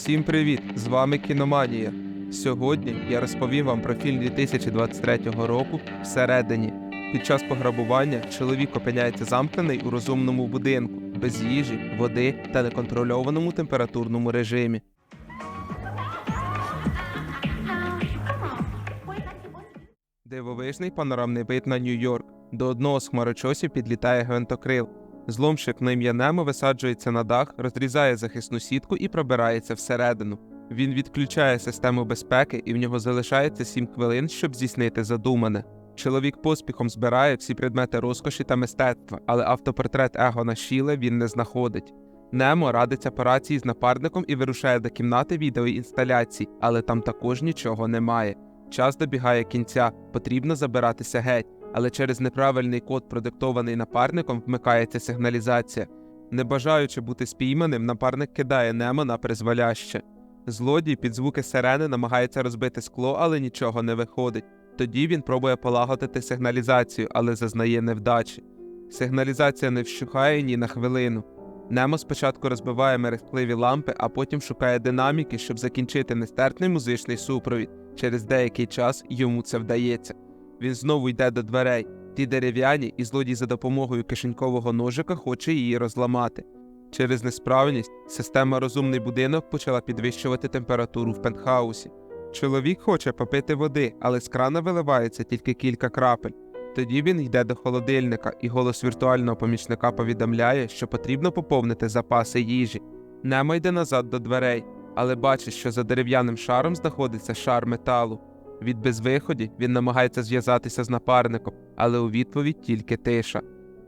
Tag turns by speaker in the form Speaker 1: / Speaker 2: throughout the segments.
Speaker 1: Всім привіт! З вами Кіноманія. Сьогодні я розповім вам про фільм 2023 року Всередині. Під час пограбування чоловік опиняється замкнений у розумному будинку, без їжі, води та неконтрольованому температурному режимі. Дивовижний панорамний вид на Нью-Йорк. До одного з хмарочосів підлітає гвинтокрил. Зломщик на ім'я Немо висаджується на дах, розрізає захисну сітку і пробирається всередину. Він відключає систему безпеки, і в нього залишається 7 хвилин, щоб здійснити задумане. Чоловік поспіхом збирає всі предмети розкоші та мистецтва, але автопортрет Егона Шіле він не знаходить. Немо радиться по рації з напарником і вирушає до кімнати відеоінсталяцій, але там також нічого немає. Час добігає кінця, потрібно забиратися геть, але через неправильний код, продиктований напарником, вмикається сигналізація. Не бажаючи бути спійманим, напарник кидає Немо на призволяще. Злодій під звуки сирени намагається розбити скло, але нічого не виходить. Тоді він пробує полагодити сигналізацію, але зазнає невдачі. Сигналізація не вщухає ні на хвилину. Немо спочатку розбиває мерехтливі лампи, а потім шукає динаміки, щоб закінчити нестерпний музичний супровід. Через деякий час йому це вдається. Він знову йде до дверей. Ті дерев'яні, і злодій за допомогою кишенькового ножика хоче її розламати. Через несправність система розумний будинок почала підвищувати температуру в пентхаусі. Чоловік хоче попити води, але з крана виливається тільки кілька крапель. Тоді він йде до холодильника, і голос віртуального помічника повідомляє, що потрібно поповнити запаси їжі. Немо йде назад до дверей, але бачить, що за дерев'яним шаром знаходиться шар металу. Від безвиході він намагається зв'язатися з напарником, але у відповідь тільки тиша.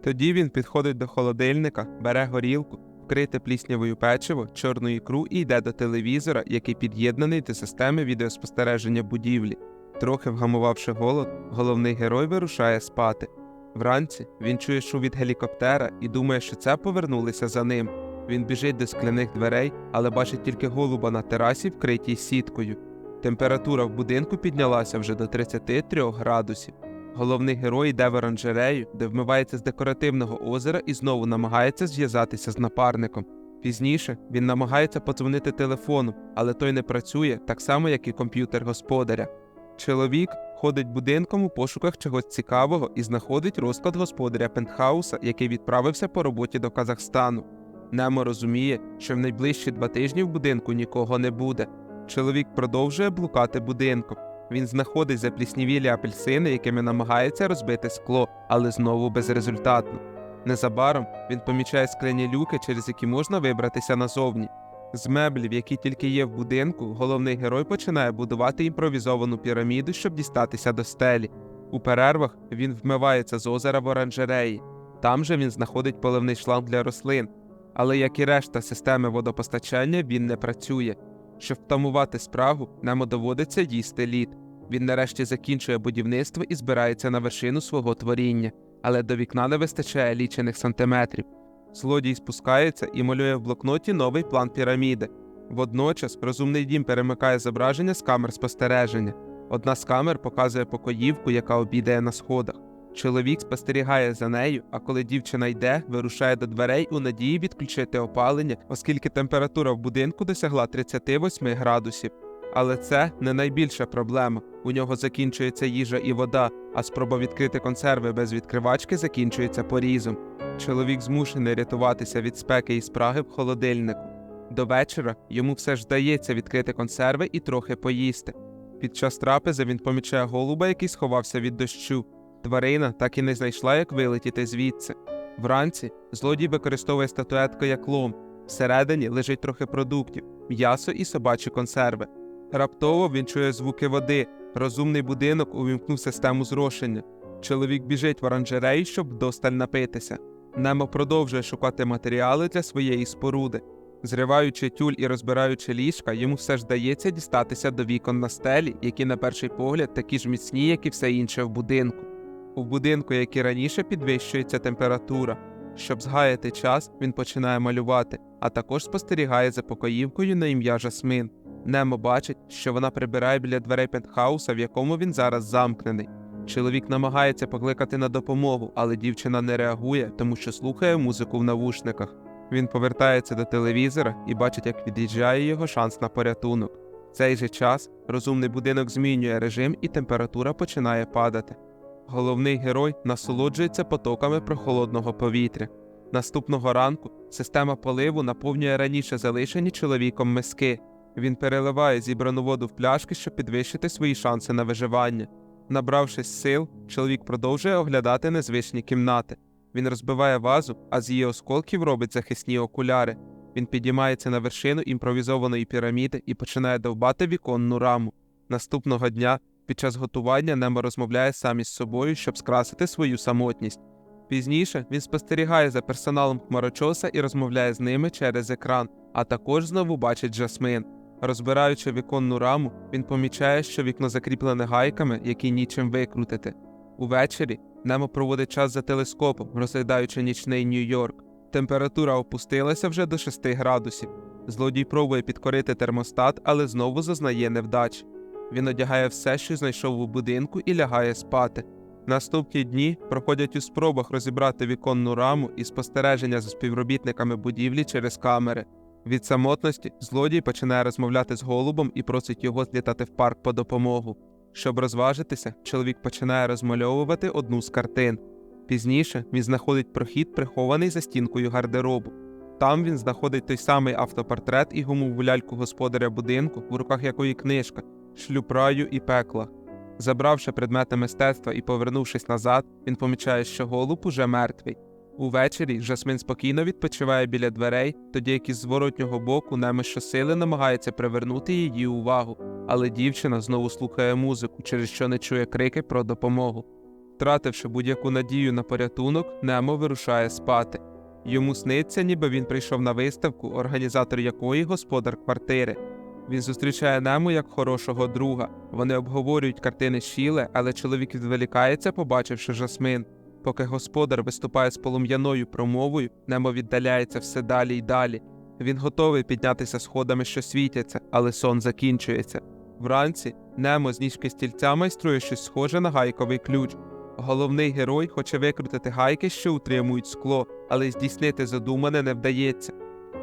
Speaker 1: Тоді він підходить до холодильника, бере горілку, вкрите пліснявою печиво, чорну ікру і йде до телевізора, який під'єднаний до системи відеоспостереження будівлі. Трохи вгамувавши голод, головний герой вирушає спати. Вранці він чує шум від гелікоптера і думає, що це повернулися за ним. Він біжить до скляних дверей, але бачить тільки голуба на терасі, вкритій сіткою. Температура в будинку піднялася вже до 33 градусів. Головний герой йде в оранжерею, де вмивається з декоративного озера і знову намагається зв'язатися з напарником. Пізніше він намагається подзвонити телефоном, але той не працює так само, як і комп'ютер господаря. Чоловік ходить будинком у пошуках чогось цікавого і знаходить розклад господаря пентхауса, який відправився по роботі до Казахстану. Немо розуміє, що в найближчі два тижні в будинку нікого не буде. Чоловік продовжує блукати будинком. Він знаходить запліснівілі апельсини, якими намагається розбити скло, але знову безрезультатно. Незабаром він помічає скляні люки, через які можна вибратися назовні. З меблів, які тільки є в будинку, головний герой починає будувати імпровізовану піраміду, щоб дістатися до стелі. У перервах він вмивається з озера в оранжереї. Там же він знаходить поливний шланг для рослин. Але як і решта системи водопостачання, він не працює. Щоб втамувати спрагу, Немо доводиться їсти лід. Він нарешті закінчує будівництво і збирається на вершину свого творіння, але до вікна не вистачає лічених сантиметрів. Злодій спускається і малює в блокноті новий план піраміди. Водночас розумний дім перемикає зображення з камер спостереження. Одна з камер показує покоївку, яка обідає на сходах. Чоловік спостерігає за нею, а коли дівчина йде, вирушає до дверей у надії відключити опалення, оскільки температура в будинку досягла 38 градусів. Але це не найбільша проблема. У нього закінчується їжа і вода, а спроба відкрити консерви без відкривачки закінчується порізом. Чоловік змушений рятуватися від спеки і спраги в холодильнику. До вечора йому все ж вдається відкрити консерви і трохи поїсти. Під час трапези він помічає голуба, який сховався від дощу. Тварина так і не знайшла, як вилетіти звідси. Вранці злодій використовує статуетку як лом. Всередині лежить трохи продуктів, м'ясо і собачі консерви. Раптово він чує звуки води. Розумний будинок увімкнув систему зрошення. Чоловік біжить в оранжерею, щоб вдосталь напитися. Немо продовжує шукати матеріали для своєї споруди. Зриваючи тюль і розбираючи ліжка, йому все ж вдається дістатися до вікон на стелі, які на перший погляд такі ж міцні, як і все інше в будинку. У будинку, як і раніше, підвищується температура. Щоб згаяти час, він починає малювати, а також спостерігає за покоївкою на ім'я Жасмин. Немо бачить, що вона прибирає біля дверей пентхауса, в якому він зараз замкнений. Чоловік намагається покликати на допомогу, але дівчина не реагує, тому що слухає музику в навушниках. Він повертається до телевізора і бачить, як від'їжджає його шанс на порятунок. В цей же час розумний будинок змінює режим і температура починає падати. Головний герой насолоджується потоками прохолодного повітря. Наступного ранку система поливу наповнює раніше залишені чоловіком миски. Він переливає зібрану воду в пляшки, щоб підвищити свої шанси на виживання. Набравшись сил, чоловік продовжує оглядати незвичні кімнати. Він розбиває вазу, а з її осколків робить захисні окуляри. Він підіймається на вершину імпровізованої піраміди і починає довбати віконну раму. Наступного дня, під час готування, Немо розмовляє сам із собою, щоб скрасити свою самотність. Пізніше він спостерігає за персоналом хмарочоса і розмовляє з ними через екран, а також знову бачить Жасмин. Розбираючи віконну раму, він помічає, що вікно закріплене гайками, які нічим викрутити. Увечері Немо проводить час за телескопом, розглядаючи нічний Нью-Йорк. Температура опустилася вже до 6 градусів. Злодій пробує підкорити термостат, але знову зазнає невдачі. Він одягає все, що знайшов у будинку, і лягає спати. Наступні дні проходять у спробах розібрати віконну раму і спостереження за співробітниками будівлі через камери. Від самотності злодій починає розмовляти з голубом і просить його злітати в парк по допомогу. Щоб розважитися, чоловік починає розмальовувати одну з картин. Пізніше він знаходить прохід, прихований за стінкою гардеробу. Там він знаходить той самий автопортрет і гумову ляльку господаря будинку, в руках якої книжка Шлюб раю і пекла. Забравши предмети мистецтва і повернувшись назад, він помічає, що голуб уже мертвий. Увечері Жасмин спокійно відпочиває біля дверей, тоді як із зворотнього боку Немо щосили намагається привернути її увагу, але дівчина знову слухає музику, через що не чує крики про допомогу. Втративши будь-яку надію на порятунок, Немо вирушає спати. Йому сниться, ніби він прийшов на виставку, організатор якої господар квартири. Він зустрічає Нему як хорошого друга. Вони обговорюють картини Шіле, але чоловік відволікається, побачивши жасмин. Поки господар виступає з полум'яною промовою, Немо віддаляється все далі й далі. Він готовий піднятися сходами, що світяться, але сон закінчується. Вранці Немо з ніжки стільця майструє щось схоже на гайковий ключ. Головний герой хоче викрутити гайки, що утримують скло, але здійснити задумане не вдається.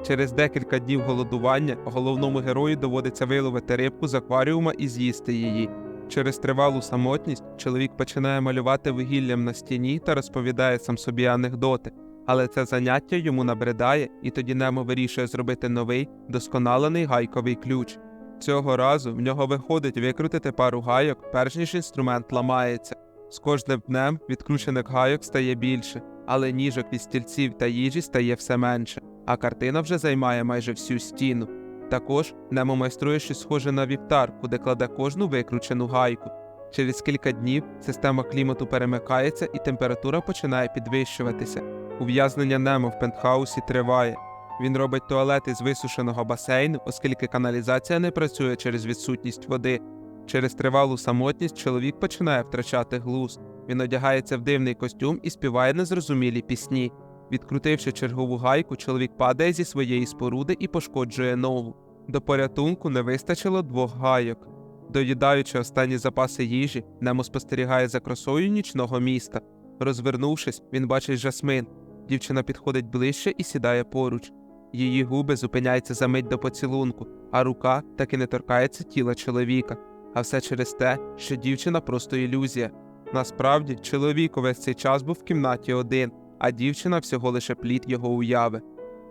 Speaker 1: Через декілька днів голодування головному герою доводиться виловити рибку з акваріума і з'їсти її. Через тривалу самотність чоловік починає малювати вугіллям на стіні та розповідає сам собі анекдоти, але це заняття йому набридає, і тоді Немо вирішує зробити новий, досконалений гайковий ключ. Цього разу в нього виходить викрутити пару гайок, перш ніж інструмент ламається. З кожним днем відкручених гайок стає більше, але ніжок від стільців та їжі стає все менше, а картина вже займає майже всю стіну. Також Немо майструє щось схоже на вівтар, куди кладе кожну викручену гайку. Через кілька днів система клімату перемикається і температура починає підвищуватися. Ув'язнення Немо в пентхаусі триває. Він робить туалет із висушеного басейну, оскільки каналізація не працює через відсутність води. Через тривалу самотність чоловік починає втрачати глузд. Він одягається в дивний костюм і співає незрозумілі пісні. Відкрутивши чергову гайку, чоловік падає зі своєї споруди і пошкоджує ногу. До порятунку не вистачило двох гайок. Доїдаючи останні запаси їжі, Немо спостерігає за красою нічного міста. Розвернувшись, він бачить жасмин. Дівчина підходить ближче і сідає поруч. Її губи зупиняються за мить до поцілунку, а рука таки не торкається тіла чоловіка. А все через те, що дівчина просто ілюзія. Насправді, чоловік увесь цей час був в кімнаті один, а дівчина всього лише плід його уяви.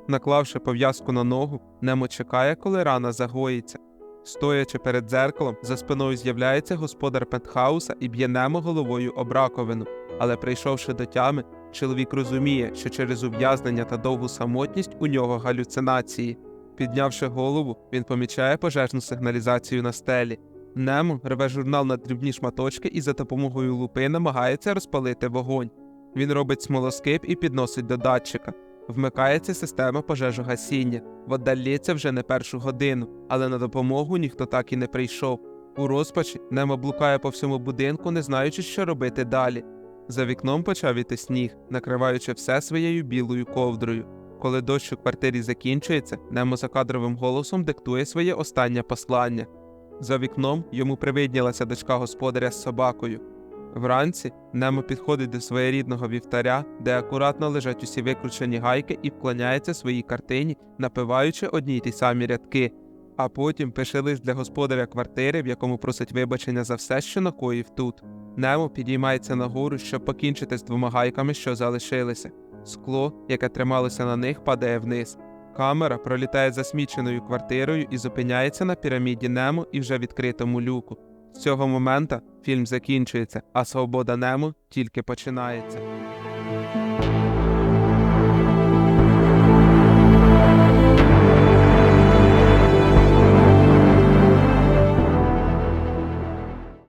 Speaker 1: Наклавши пов'язку на ногу, Немо чекає, коли рана загоїться. Стоячи перед дзеркалом, за спиною з'являється господар пентхауса і б'є Немо головою об раковину. Але прийшовши до тями, чоловік розуміє, що через ув'язнення та довгу самотність у нього галюцинації. Піднявши голову, він помічає пожежну сигналізацію на стелі. Немо рве журнал на дрібні шматочки і за допомогою лупи намагається розпалити вогонь. Він робить смолоскип і підносить до датчика. Вмикається система пожежогасіння. Вода лється вже не першу годину, але на допомогу ніхто так і не прийшов. У розпачі Немо блукає по всьому будинку, не знаючи, що робити далі. За вікном почав іти сніг, накриваючи все своєю білою ковдрою. Коли дощ у квартирі закінчується, Немо за кадровим голосом диктує своє останнє послання. За вікном йому привиднілася дочка господаря з собакою. Вранці Немо підходить до своєрідного вівтаря, де акуратно лежать усі викручені гайки і вклоняється своїй картині, напиваючи одні й ті самі рядки. А потім пише лист для господаря квартири, в якому просить вибачення за все, що накоїв тут. Немо підіймається нагору, щоб покінчити з двома гайками, що залишилися. Скло, яке трималося на них, падає вниз. Камера пролітає засміченою квартирою і зупиняється на піраміді Немо і вже відкритому люку. З цього моменту фільм закінчується, а свобода Нему тільки починається.